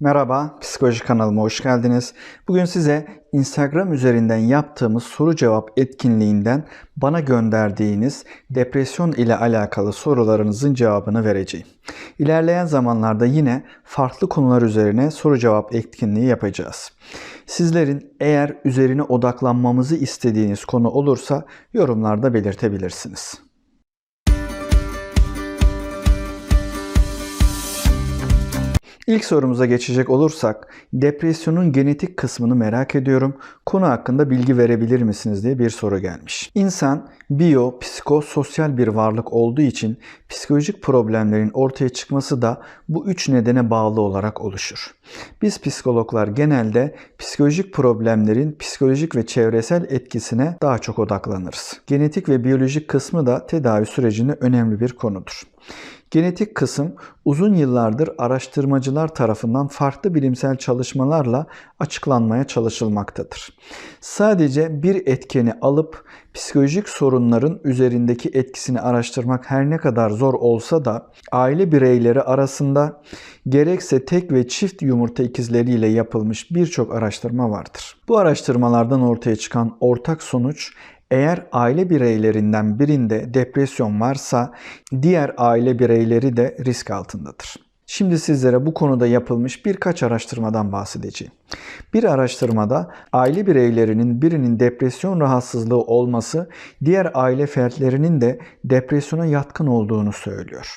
Merhaba, Psikoloji kanalıma hoş geldiniz. Bugün size Instagram üzerinden yaptığımız soru cevap etkinliğinden bana gönderdiğiniz depresyon ile alakalı sorularınızın cevabını vereceğim. İlerleyen zamanlarda yine farklı konular üzerine soru cevap etkinliği yapacağız. Sizlerin eğer üzerine odaklanmamızı istediğiniz konu olursa yorumlarda belirtebilirsiniz. İlk sorumuza geçecek olursak, depresyonun genetik kısmını merak ediyorum. Konu hakkında bilgi verebilir misiniz diye bir soru gelmiş. İnsan biyo, psikososyal bir varlık olduğu için psikolojik problemlerin ortaya çıkması da bu üç nedene bağlı olarak oluşur. Biz psikologlar genelde psikolojik problemlerin psikolojik ve çevresel etkisine daha çok odaklanırız. Genetik ve biyolojik kısmı da tedavi sürecinde önemli bir konudur. Genetik kısım uzun yıllardır araştırmacılar tarafından farklı bilimsel çalışmalarla açıklanmaya çalışılmaktadır. Sadece bir etkeni alıp psikolojik sorunların üzerindeki etkisini araştırmak her ne kadar zor olsa da aile bireyleri arasında gerekse tek ve çift yumurta ikizleriyle yapılmış birçok araştırma vardır. Bu araştırmalardan ortaya çıkan ortak sonuç eğer aile bireylerinden birinde depresyon varsa diğer aile bireyleri de risk altındadır. Şimdi sizlere bu konuda yapılmış birkaç araştırmadan bahsedeceğim. Bir araştırmada aile bireylerinin birinin depresyon rahatsızlığı olması diğer aile fertlerinin de depresyona yatkın olduğunu söylüyor.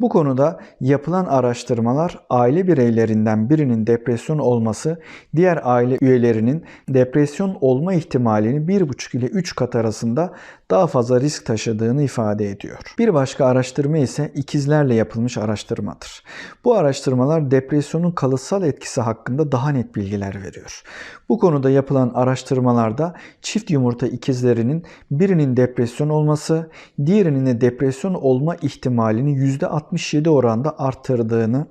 Bu konuda yapılan araştırmalar aile bireylerinden birinin depresyon olması diğer aile üyelerinin depresyon olma ihtimalini 1,5 ile 3 kat arasında daha fazla risk taşıdığını ifade ediyor. Bir başka araştırma ise ikizlerle yapılmış araştırmadır. Bu araştırmalar depresyonun kalıtsal etkisi hakkında daha net bilgiler veriyor. Bu konuda yapılan araştırmalarda çift yumurta ikizlerinin birinin depresyon olması, diğerinin de depresyon olma ihtimalini %67 oranda arttırdığını,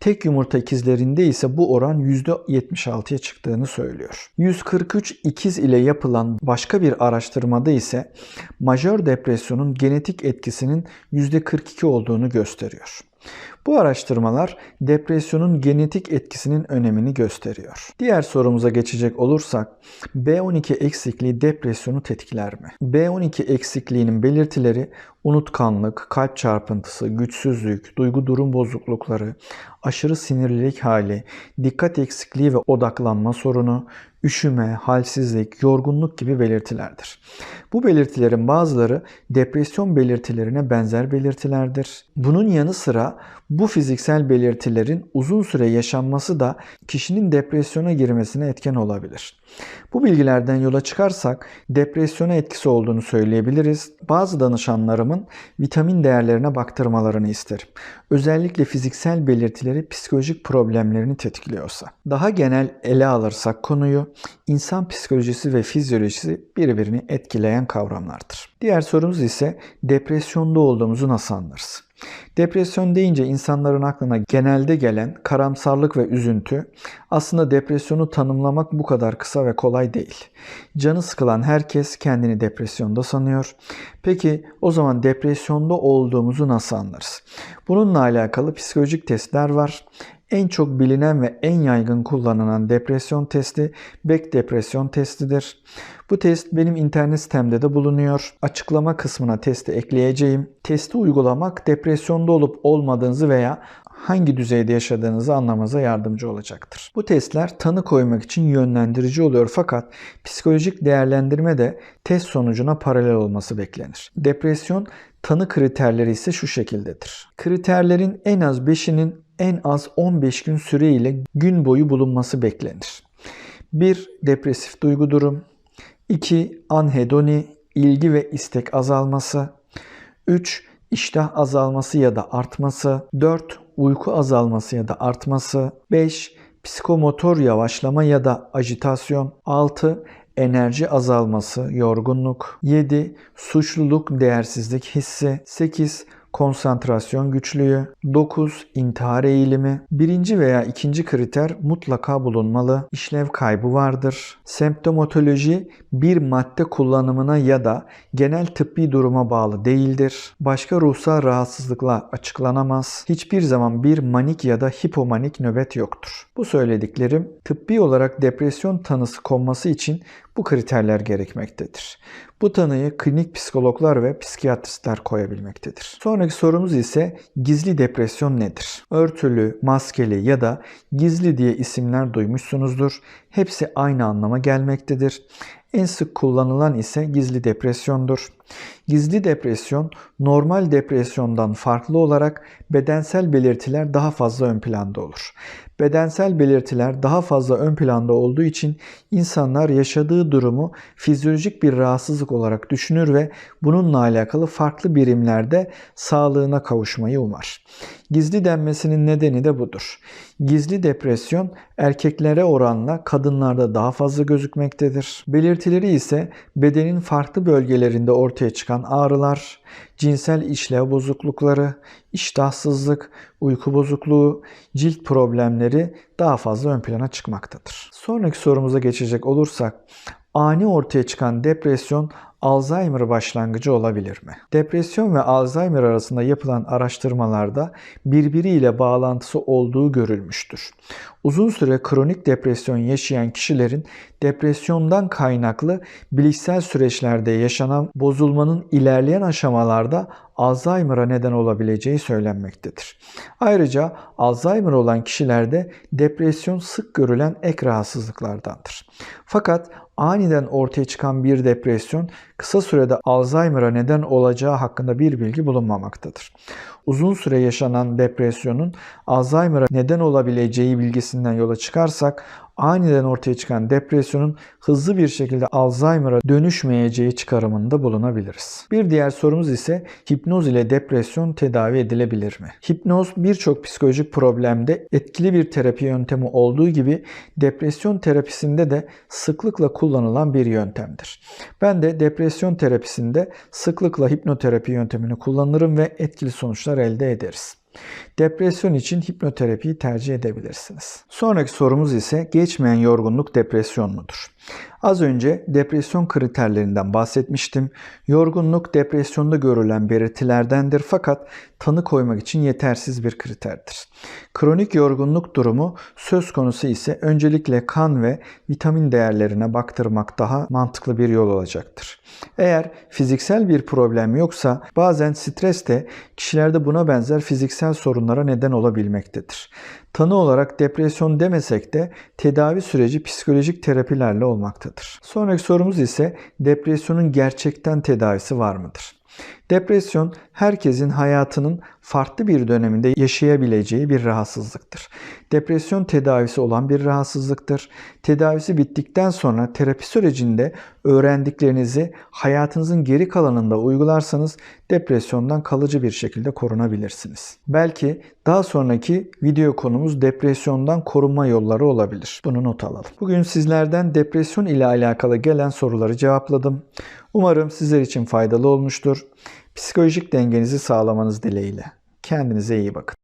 tek yumurta ikizlerinde ise bu oran %76'ya çıktığını söylüyor. 143 ikiz ile yapılan başka bir araştırmada ise majör depresyonun genetik etkisinin %42 olduğunu gösteriyor. Bu araştırmalar depresyonun genetik etkisinin önemini gösteriyor. Diğer sorumuza geçecek olursak B12 eksikliği depresyonu tetikler mi? B12 eksikliğinin belirtileri unutkanlık, kalp çarpıntısı, güçsüzlük, duygu durum bozuklukları, aşırı sinirlilik hali, dikkat eksikliği ve odaklanma sorunu, üşüme, halsizlik, yorgunluk gibi belirtilerdir. Bu belirtilerin bazıları depresyon belirtilerine benzer belirtilerdir. Bunun yanı sıra bu fiziksel belirtilerin uzun süre yaşanması da kişinin depresyona girmesine etken olabilir. Bu bilgilerden yola çıkarsak depresyona etkisi olduğunu söyleyebiliriz. Bazı danışanlarımın vitamin değerlerine baktırmalarını isterim. Özellikle fiziksel belirtileri psikolojik problemlerini tetikliyorsa. Daha genel ele alırsak konuyu insan psikolojisi ve fizyolojisi birbirini etkileyen kavramlardır. Diğer sorumuz ise depresyonda olduğumuzu nasıl anlarız? Depresyon deyince insanların aklına genelde gelen karamsarlık ve üzüntü aslında depresyonu tanımlamak bu kadar kısa ve kolay değil. Canı sıkılan herkes kendini depresyonda sanıyor. Peki o zaman depresyonda olduğumuzu nasıl anlarız? Bununla alakalı psikolojik testler var. En çok bilinen ve en yaygın kullanılan depresyon testi Beck depresyon testidir. Bu test benim internet sitemde de bulunuyor. Açıklama kısmına testi ekleyeceğim. Testi uygulamak depresyonda olup olmadığınızı veya hangi düzeyde yaşadığınızı anlamanıza yardımcı olacaktır. Bu testler tanı koymak için yönlendirici oluyor fakat psikolojik değerlendirme de test sonucuna paralel olması beklenir. Depresyon tanı kriterleri ise şu şekildedir. Kriterlerin en az 5'inin en az 15 gün süreyle gün boyu bulunması beklenir. 1. Depresif duygu durum 2. Anhedoni, ilgi ve istek azalması 3. İştah azalması ya da artması 4. Uyku azalması ya da artması 5. Psikomotor yavaşlama ya da ajitasyon 6 enerji azalması, yorgunluk. 7. Suçluluk, değersizlik hissi. 8. konsantrasyon güçlüğü, 9 intihar eğilimi, birinci veya ikinci kriter mutlaka bulunmalı, işlev kaybı vardır, semptomatoloji bir madde kullanımına ya da genel tıbbi duruma bağlı değildir, başka ruhsal rahatsızlıkla açıklanamaz, hiçbir zaman bir manik ya da hipomanik nöbet yoktur. Bu söylediklerim tıbbi olarak depresyon tanısı konması için bu kriterler gerekmektedir. Bu tanıyı klinik psikologlar ve psikiyatristler koyabilmektedir. Sonraki sorumuz ise gizli depresyon nedir? Örtülü, maskeli ya da gizli diye isimler duymuşsunuzdur. Hepsi aynı anlama gelmektedir. En sık kullanılan ise gizli depresyondur. Gizli depresyon normal depresyondan farklı olarak bedensel belirtiler daha fazla ön planda olur. Bedensel belirtiler daha fazla ön planda olduğu için insanlar yaşadığı durumu fizyolojik bir rahatsızlık olarak düşünür ve bununla alakalı farklı birimlerde sağlığına kavuşmayı umar. Gizli denmesinin nedeni de budur. Gizli depresyon erkeklere oranla kadınlarda daha fazla gözükmektedir. Belirtileri ise bedenin farklı bölgelerinde ortaya çıkan ağrılar, cinsel işlev bozuklukları, iştahsızlık, uyku bozukluğu, cilt problemleri daha fazla ön plana çıkmaktadır. Sonraki sorumuza geçecek olursak, ani ortaya çıkan depresyon Alzheimer başlangıcı olabilir mi? Depresyon ve Alzheimer arasında yapılan araştırmalarda birbiriyle bağlantısı olduğu görülmüştür. Uzun süre kronik depresyon yaşayan kişilerin depresyondan kaynaklı bilişsel süreçlerde yaşanan bozulmanın ilerleyen aşamalarda Alzheimer'a neden olabileceği söylenmektedir. Ayrıca Alzheimer olan kişilerde depresyon sık görülen ek rahatsızlıklardandır. Fakat aniden ortaya çıkan bir depresyon kısa sürede Alzheimer'a neden olacağı hakkında bir bilgi bulunmamaktadır. Uzun süre yaşanan depresyonun Alzheimer'a neden olabileceği bilgisinden yola çıkarsak aniden ortaya çıkan depresyonun hızlı bir şekilde Alzheimer'a dönüşmeyeceği çıkarımında bulunabiliriz. Bir diğer sorumuz ise hipnoz ile depresyon tedavi edilebilir mi? Hipnoz birçok psikolojik problemde etkili bir terapi yöntemi olduğu gibi depresyon terapisinde de sıklıkla kullanılan bir yöntemdir. Ben de depresyon terapisinde sıklıkla hipnoterapi yöntemini kullanırım ve etkili sonuçlar elde ederiz. Depresyon için hipnoterapiyi tercih edebilirsiniz. Sonraki sorumuz ise geçmeyen yorgunluk depresyon mudur? Az önce depresyon kriterlerinden bahsetmiştim. Yorgunluk depresyonda görülen belirtilerdendir fakat tanı koymak için yetersiz bir kriterdir. Kronik yorgunluk durumu söz konusu ise öncelikle kan ve vitamin değerlerine baktırmak daha mantıklı bir yol olacaktır. Eğer fiziksel bir problem yoksa bazen stres de kişilerde buna benzer fiziksel sorunlara neden olabilmektedir. Tanı olarak depresyon demesek de tedavi süreci psikolojik terapilerle olmaktadır. Sonraki sorumuz ise depresyonun gerçekten tedavisi var mıdır? Depresyon herkesin hayatının farklı bir döneminde yaşayabileceği bir rahatsızlıktır. Depresyon tedavisi olan bir rahatsızlıktır. Tedavisi bittikten sonra terapi sürecinde öğrendiklerinizi hayatınızın geri kalanında uygularsanız depresyondan kalıcı bir şekilde korunabilirsiniz. Belki daha sonraki video konumuz depresyondan korunma yolları olabilir. Bunu not alalım. Bugün sizlerden depresyon ile alakalı gelen soruları cevapladım. Umarım sizler için faydalı olmuştur. Psikolojik dengenizi sağlamanız dileğiyle. Kendinize iyi bakın.